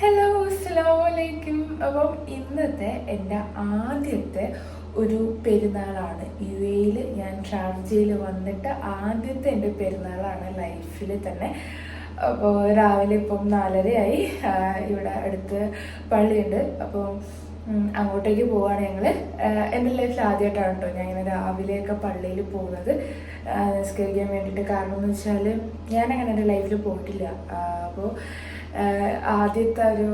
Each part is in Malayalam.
ഹലോ അസ്സലാമലൈക്കും. അപ്പം ഇന്നത്തെ എന്റെ ആദ്യത്തെ ഒരു പെരുന്നാളാണ്. യു എയിൽ ഞാൻ ഷാർജയിൽ വന്നിട്ട് ആദ്യത്തെ എന്റെ പെരുന്നാളാണ് ലൈഫിൽ തന്നെ. അപ്പോൾ രാവിലെ ഇപ്പം നാലരയായി. ഇവിടെ അടുത്ത് പള്ളിയുണ്ട്. അപ്പോൾ അങ്ങോട്ടേക്ക് പോവാണ് ഞങ്ങൾ എന്റെ ലൈഫിൽ ആദ്യമായിട്ടാണ് കേട്ടോ ഞാൻ ഇങ്ങനെ രാവിലെയൊക്കെ പള്ളിയിൽ പോകുന്നത്. നിസ്കരിക്കാൻ വേണ്ടിയിട്ട്. കാരണം എന്ന് വെച്ചാൽ ഞാൻ അങ്ങനെ എന്റെ ലൈഫിൽ പോയിട്ടില്ല. അപ്പോൾ ആദ്യത്തെ ഒരു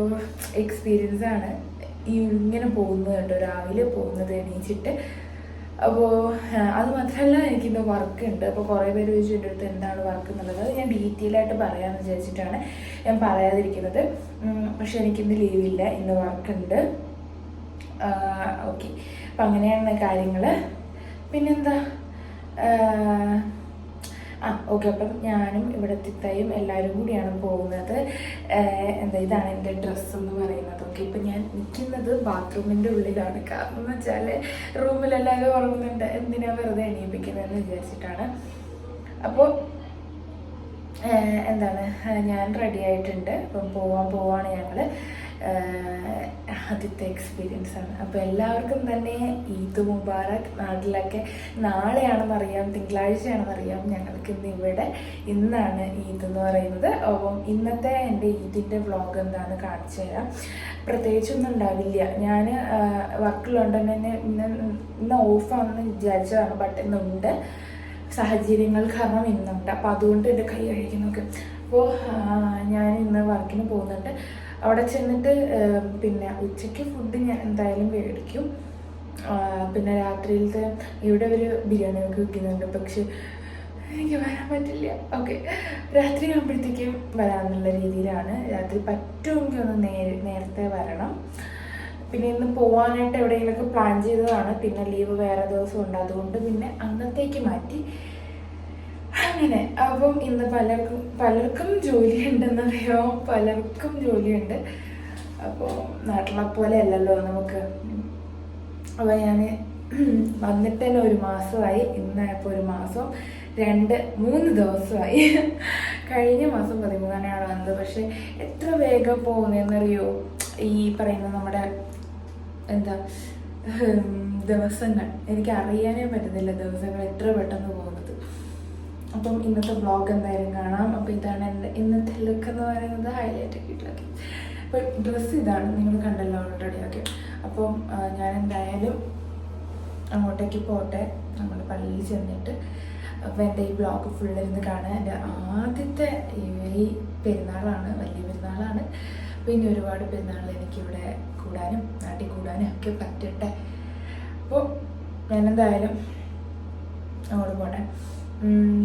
എക്സ്പീരിയൻസ് ആണ് ഇങ്ങനെ പോകുന്നത് കേട്ടോ. രാവിലെ പോകുന്നത് എണീച്ചിട്ട്. അപ്പോൾ അത് മാത്രമല്ല എനിക്കിന്ന് വർക്ക് ഉണ്ട്. അപ്പോൾ കുറേ പേര് ചോദിച്ചു എന്റെ അടുത്ത് എന്താണ് വർക്ക് എന്നുള്ളത്? ഞാൻ ഡീറ്റെയിൽ ആയിട്ട് പറയാമെന്ന് വിചാരിച്ചിട്ടാണ് ഞാൻ പറയാതിരിക്കുന്നത്. പക്ഷെ എനിക്കിന്ന് ലീവില്ല ഇന്ന് വർക്ക് ഉണ്ട്. ഓക്കെ അപ്പം അങ്ങനെയാണ് കാര്യങ്ങൾ പിന്നെന്താ? ആ ഓക്കെ അപ്പം ഞാനും ഇവിടെ തിത്തയും എല്ലാവരും കൂടിയാണ് പോകുന്നത്. എന്താ ഇതാണ് എന്റെ ഡ്രസ്സ് എന്ന് പറയുന്നത്. ഓക്കെ ഇപ്പം ഞാൻ നിൽക്കുന്നത് ബാത്റൂമിന്റെ ഉള്ളിലാണ്. കാരണം എന്ന് വെച്ചാൽ റൂമിലെല്ലാവരും ഉറങ്ങുന്നുണ്ട്. എന്തിനാ വെറുതെ എണീപ്പിക്കുന്നതെന്ന് വിചാരിച്ചിട്ടാണ്. അപ്പോൾ എന്താണ് ഞാൻ റെഡി ആയിട്ടുണ്ട്. അപ്പം പോവാൻ പോവാണ് ഞങ്ങൾ ആദ്യത്തെ എക്സ്പീരിയൻസ് ആണ്. അപ്പോൾ എല്ലാവർക്കും തന്നെ ഈദ് മുബാറക് നാട്ടിലൊക്കെ നാളെയാണെന്നറിയാം തിങ്കളാഴ്ചയാണെന്നറിയാം ഞങ്ങൾക്ക് ഇന്ന് ഇവിടെ ഇന്നാണ് ഈദ് എന്ന് പറയുന്നത്. അപ്പം ഇന്നത്തെ എന്റെ ഈദിന്റെ വ്ളോഗ് എന്താണെന്ന് കാണിച്ചു തരാം. പ്രത്യേകിച്ചൊന്നും ഉണ്ടാവില്ല. ഞാൻ വർക്കിലുണ്ട് തന്നെ ഇന്ന് ഇന്ന് ഓഫാണെന്ന് വിചാരിച്ചതാണ്. ബട്ട് ഇന്നുണ്ട്. സാഹചര്യങ്ങൾ കാരണം ഇന്നുണ്ട്. അപ്പോൾ അതുകൊണ്ട് എന്റെ കൈ കഴിക്കുന്നൊക്കെ അപ്പോൾ ഞാൻ ഇന്ന് വർക്കിന് പോകുന്നുണ്ട്. അവിടെ ചെന്നിട്ട് പിന്നെ ഉച്ചയ്ക്ക് ഫുഡ് ഞാൻ എന്തായാലും മേടിക്കും. പിന്നെ രാത്രിയിലത്തെ ഇവിടെ ഒരു ബിരിയാണി ഒക്കെ വെക്കുന്നുണ്ട്. പക്ഷെ എനിക്ക് വരാൻ പറ്റില്ല. ഓക്കെ. രാത്രി ആകുമ്പോഴത്തേക്കും വരാമെന്നുള്ള രീതിയിലാണ്. രാത്രി പറ്റുമെങ്കിൽ ഒന്ന് നേരെ നേരത്തെ വരണം. പിന്നെ ഇന്ന് പോവാനായിട്ട് എവിടെയെങ്കിലുമൊക്കെ പ്ലാൻ ചെയ്തതാണ്. പിന്നെ ലീവ് വേറെ ദിവസം ഉണ്ട്. അതുകൊണ്ട് പിന്നെ അന്നത്തേക്ക് മാറ്റി. അങ്ങനെ. അപ്പം ഇന്ന് പലർക്കും പലർക്കും ജോലിയുണ്ടെന്നറിയോ? പലർക്കും ജോലിയുണ്ട്. അപ്പോൾ നാട്ടിലെ പോലെ അല്ലല്ലോ നമുക്ക്. അപ്പോൾ ഞാൻ വന്നിട്ട് തന്നെ ഒരു മാസമായി. ഇന്നായപ്പോൾ ഒരു മാസം. രണ്ട് മൂന്ന് ദിവസമായി. കഴിഞ്ഞ മാസം പതിമൂന്നാണ് വന്നത്. പക്ഷെ എത്ര വേഗം പോകുന്നതെന്നറിയോ ഈ പറയുന്ന നമ്മുടെ എന്താ ദിവസങ്ങൾ. എനിക്ക് അറിയാനേ പറ്റുന്നില്ല ദിവസങ്ങൾ എത്ര പെട്ടെന്ന് പോകുന്നത്. അപ്പം ഇന്നത്തെ വ്ളോഗ് എന്തായാലും കാണാം. അപ്പോൾ ഇതാണ് എന്റെ ഇന്നത്തെ ലുക്ക് എന്ന് പറയുന്നത് ഹൈലൈറ്റ് ആക്കിയിട്ടുള്ളത് അപ്പോൾ ഡ്രസ്സ് ഇതാണ് നിങ്ങൾ കണ്ടല്ലോ ഓൾറെഡി ഓക്കെ അപ്പം ഞാൻ എന്തായാലും അങ്ങോട്ടേക്ക് പോട്ടെ. നമ്മൾ പള്ളിയിൽ ചെന്നിട്ട്. അപ്പോൾ എന്റെ ഈ ബ്ലോഗ് ഫുള്ളിൽ നിന്ന് കാണാൻ എന്റെ ആദ്യത്തെ ഈ പെരുന്നാളാണ് വലിയ പെരുന്നാളാണ്. പിന്നെ ഒരുപാട് പെരുന്നാൾ എനിക്കിവിടെ കൂടാനും നാട്ടിൽ കൂടാനും ഒക്കെ പറ്റട്ടെ. അപ്പോൾ ഞാനെന്തായാലും അങ്ങോട്ട് പോട്ടെ.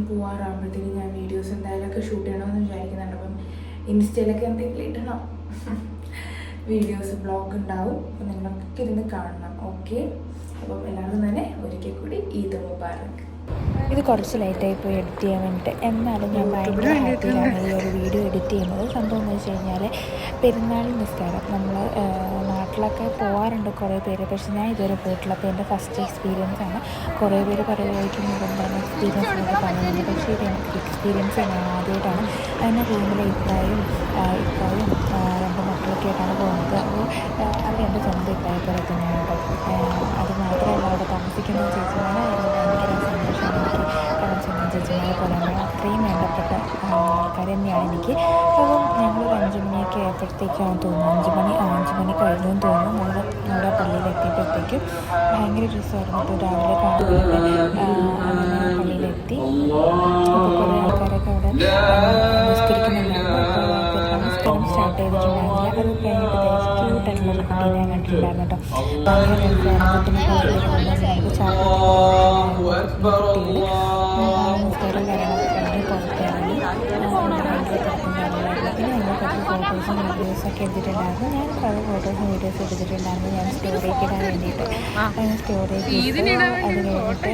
പോവാറാകുമ്പോഴത്തേക്കും ഞാൻ വീഡിയോസ് എന്തായാലൊക്കെ ഷൂട്ട് ചെയ്യണമെന്ന് വിചാരിക്കുന്നുണ്ട്. അപ്പം ഇൻസ്റ്റയിലൊക്കെ എന്തെങ്കിലും ഇടണം. വീഡിയോസ് ബ്ലോഗ് ഉണ്ടാവും. അപ്പം നിങ്ങളൊക്കെ ഇരുന്ന് കാണണം. ഓക്കെ അപ്പം എല്ലാവരും തന്നെ ഒരിക്കൽ കൂടി ഈദ് മുബാറക്. ഇത് കുറച്ച് ലേറ്റായി പോയി എഡിറ്റ് ചെയ്യാൻ വേണ്ടിയിട്ട് എന്നാലും ഞാൻ ഭയങ്കര ഹാപ്പിയിലാണ് ഈ ഒരു വീഡിയോ എഡിറ്റ് ചെയ്യുന്നത്. സംഭവം എന്ന് വെച്ച് കഴിഞ്ഞാൽ പെരുന്നാൾ നിസ്കാരം. നമ്മൾ നാട്ടിലൊക്കെ പോകാറുണ്ട് കുറേ പേര്. പക്ഷേ ഞാൻ ഇതുവരെ പോയിട്ടില്ല. അപ്പോൾ എന്റെ ഫസ്റ്റ് എക്സ്പീരിയൻസ് ആണ്. കുറേ പേര് പറയുമായിരിക്കും ഇതെന്താണ് എക്സ്പീരിയൻസ് എന്നൊക്കെ പറയുന്നത്. പക്ഷേ ഇത് എനിക്ക് എക്സ്പീരിയൻസ് ആണ് ആദ്യമായിട്ടാണ് അതിന്റെ റൂമിലെ ഇപ്പായും ഇപ്പായും രണ്ട് മക്കളൊക്കെ ആയിട്ടാണ് പോകുന്നത്. അപ്പോൾ അവർ എന്റെ സ്വന്തം ഇക്കായെ പോലെ തന്നെയാണ് അത് മാത്രമല്ല അവിടെ താമസിക്കുന്ന ചേച്ചിമാരെ ഭയങ്കര സന്തോഷമാണ്. എനിക്ക് സ്വന്തം ചേച്ചിമാരെ പോലെ അത്രയും വേണ്ടപ്പെട്ട ആൾക്കാർ തന്നെയാണ് എനിക്ക്. അപ്പം ഞങ്ങൾ ആയപ്പോഴത്തേക്കാണ് തോന്നുന്നു അഞ്ച് മണി അഞ്ച് മണി കഴിഞ്ഞു എന്ന് തോന്നുന്നു. നമ്മൾ നമ്മുടെ പള്ളിയിൽ എത്തിയപ്പോഴത്തേക്കും ഭയങ്കര രസമായിരുന്നു. അപ്പോൾ രാവിലെ അങ്ങനെ പള്ളിയിലെത്തി അപ്പോൾ കുറേ ആൾക്കാരൊക്കെ അവിടെ നിസ്കരിക്കുന്നുണ്ടായിരുന്നു നമസ്കാരം സ്റ്റാർട്ട് ചെയ്തിട്ടുണ്ടായിരുന്നില്ല. അത് കഴിഞ്ഞിട്ട് ക്യൂട്ടായിട്ടുള്ള ഒരു കുട്ടീനെ ഞാൻ കണ്ടിട്ടുണ്ടായിരുന്നു കേട്ടോ. ഭയങ്കര രസമായിരുന്നു. കുട്ടീനെ കുട്ടികൾ നമസ്കാരം കാര്യങ്ങളൊക്കെ കഴിഞ്ഞ് പുറത്തിറങ്ങി ഭയങ്കര തിരക്കും കാര്യങ്ങളായിരുന്നു പിന്നെ ഞങ്ങൾ കുറച്ച് ഫോട്ടോസും വീഡിയോസൊക്കെ എടുത്തിട്ടുണ്ടായിരുന്നു ഞാൻ കുറേ ഫോട്ടോസും വീഡിയോസും എടുത്തിട്ടുണ്ടായിരുന്നു ഞാൻ സ്റ്റോറേക്ക് ഇടാൻ വേണ്ടിയിട്ട് സ്റ്റോറേക്ക് അത് കഴിഞ്ഞിട്ട്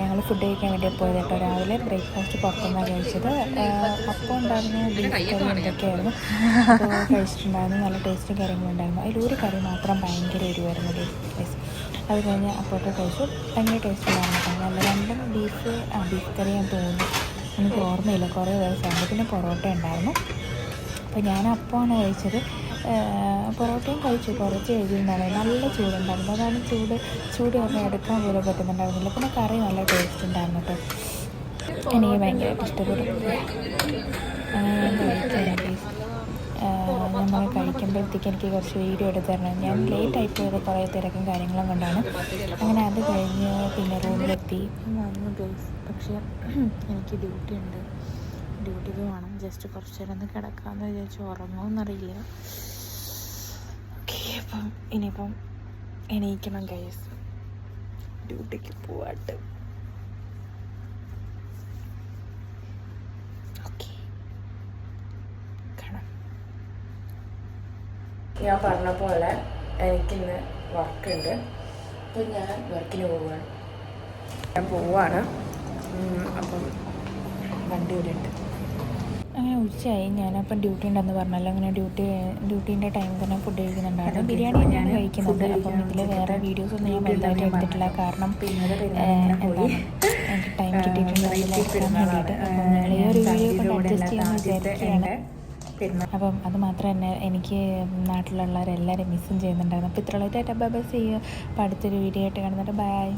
ഞങ്ങൾ ഫുഡ് കഴിക്കാൻ വേണ്ടി പോയത് കേട്ടോ രാവിലെ ബ്രേക്ക്ഫാസ്റ്റ് പുറത്തുനിന്നാണ് കഴിച്ചത് അപ്പം ഉണ്ടായിരുന്ന ബീഫ് കറി എന്തൊക്കെയായിരുന്നു അപ്പോൾ കഴിച്ചിട്ടുണ്ടായിരുന്നു നല്ല ടേസ്റ്റും കാര്യങ്ങളുണ്ടായിരുന്നു അതിലൊരു കറി മാത്രം ഭയങ്കര എരിവായിരുന്നു ഗൈസ് അത് കഴിഞ്ഞ് അപ്പോഴത്തെ കഴിച്ചു ഭയങ്കര ടേസ്റ്റ് ഉണ്ടായിരുന്നു നല്ല രണ്ടും ബീഫ് ആ ബീഫ് കറി ഞാൻ തോന്നുന്നു എനിക്ക് ഓർമ്മയില്ല കുറേ ദിവസമായിരുന്നു പിന്നെ പൊറോട്ട ഉണ്ടായിരുന്നു അപ്പോൾ ഞാൻ അപ്പമാണ് കഴിച്ചത് പൊറോട്ടയും കഴിച്ചു. കുറച്ച് എഴുതിയിട്ടുണ്ടായിരുന്നു. നല്ല ചൂടുണ്ടായിരുന്നു. അതാണ് ചൂട് ചൂട് പറഞ്ഞാൽ എടുക്കാൻ പോലും പറ്റുന്നുണ്ടായിരുന്നില്ല. പിന്നെ കറി നല്ല ടേസ്റ്റ് ഉണ്ടായിരുന്നു കേട്ടോ. എനിക്ക് ഭയങ്കരമായിട്ട് കഴിക്കുകയാണ് നമ്മൾ കഴിക്കുമ്പോഴത്തേക്ക് എനിക്ക് കുറച്ച് വീഡിയോ എടുത്ത് തരണം. ഞാൻ ലേറ്റ് ആയി കുറേ തിരക്കും കാര്യങ്ങളും കൊണ്ടാണ്. അങ്ങനെ അത് കഴിഞ്ഞ് പിന്നെ റൂമിലെത്തി. വന്നു പക്ഷേ എനിക്ക് ഡ്യൂട്ടി ഉണ്ട്. ഡ്യൂട്ടിക്ക് പോകണം ജസ്റ്റ് കുറച്ച് നേരം ഒന്ന് കിടക്കാമെന്ന് വിചാരിച്ച് ഉറങ്ങുമെന്നറിയില്ല ഓക്കെ അപ്പം ഇനിയിപ്പം എണീക്കണം ഗൈസ് ഡ്യൂട്ടിക്ക് പോവാട്ട് ഞാൻ പറഞ്ഞ പോലെ എനിക്കിന്ന് വർക്കുണ്ട് അപ്പം ഞാൻ വർക്കിന് പോവുകയാണ് ഞാൻ പോവാണ്. അപ്പം വണ്ടി ഇവിടെ ഉണ്ട് ഉച്ചയായി. ഞാനപ്പം ഡ്യൂട്ടി ഉണ്ടെന്ന് പറഞ്ഞല്ലോ അങ്ങനെ ഡ്യൂട്ടി ഡ്യൂട്ടീന്റെ ടൈമിൽ തന്നെ ഫുഡ് കഴിക്കുന്നുണ്ടായിരുന്നു ബിരിയാണി ഞാൻ കഴിക്കുന്നുണ്ട്. അപ്പം ഇതിൽ വേറെ വീഡിയോസ് ഒന്നും ഞാൻ വലുതായിട്ട് എടുത്തിട്ടില്ല. കാരണം എന്താണ് എനിക്ക് ടൈം കിട്ടിയിട്ടുണ്ട്. അപ്പം നിങ്ങൾ ഈ ഒരു വീഡിയോ കൊണ്ട് അഡ്ജസ്റ്റ് ചെയ്യാൻ വിചാരിക്കുകയാണ്. അപ്പം അത് മാത്രം തന്നെ എനിക്ക് നാട്ടിലുള്ളവരെല്ലാവരും മിസ്സും ചെയ്യുന്നുണ്ടായിരുന്നു. അപ്പോൾ ഇത്രയുള്ള ബൈ ബൈ ചെയ്യുക അപ്പോൾ അടുത്തൊരു വീഡിയോ ആയിട്ട് കാണുന്നുണ്ട് ബൈ